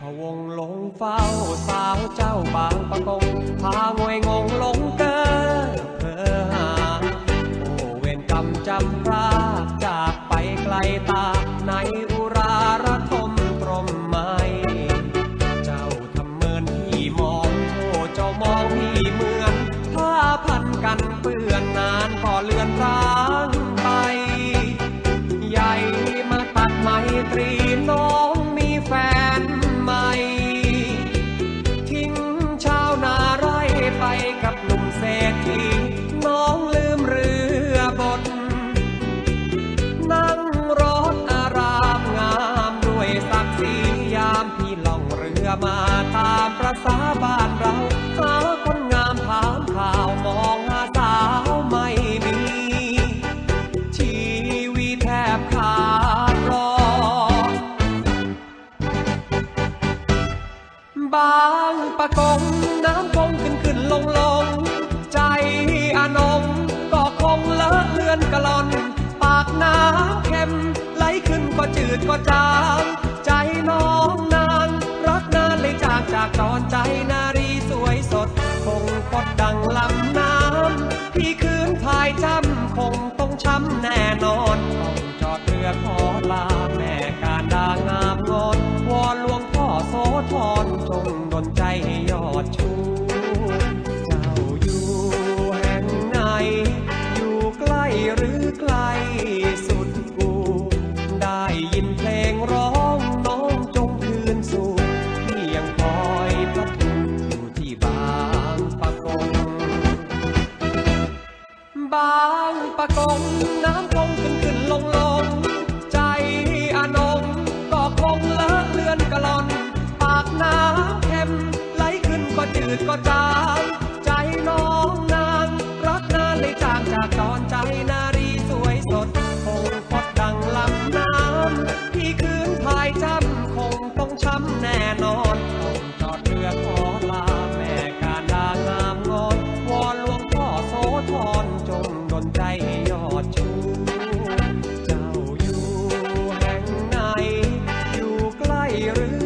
พะวงหลงเฝ้าสาวเจ้าบางประกงพางวยงงหลงเกอเพอหาโอเวรกรรมจำพราจากไปไกลตาในอุราระทมตรมไม้เจ้าทำเมินพี่มองโอเจ้ามองพี่เหมือนผ้าพันกันเปื้อนนานก็เลือ มาตามประสาบ้านเราหาคนงามถามข่าวมองหาสาวไม่มี ชีวิตแทบขาดรอบางปะกงน้ำคงขึ้นขึ้นลงลง ใจอานงก็คงเลอะเลือนกะลอน ปากน้ำเค็มไหลขึ้นก็จืดก็จางใจน้องางปะกงน้ำคงขึ้นขึ้นลงลง ใจอานงก็คงเลอะเลือนกะลอน ปากน้ำเค็มไหลขึ้นก็จืดก็จา hearing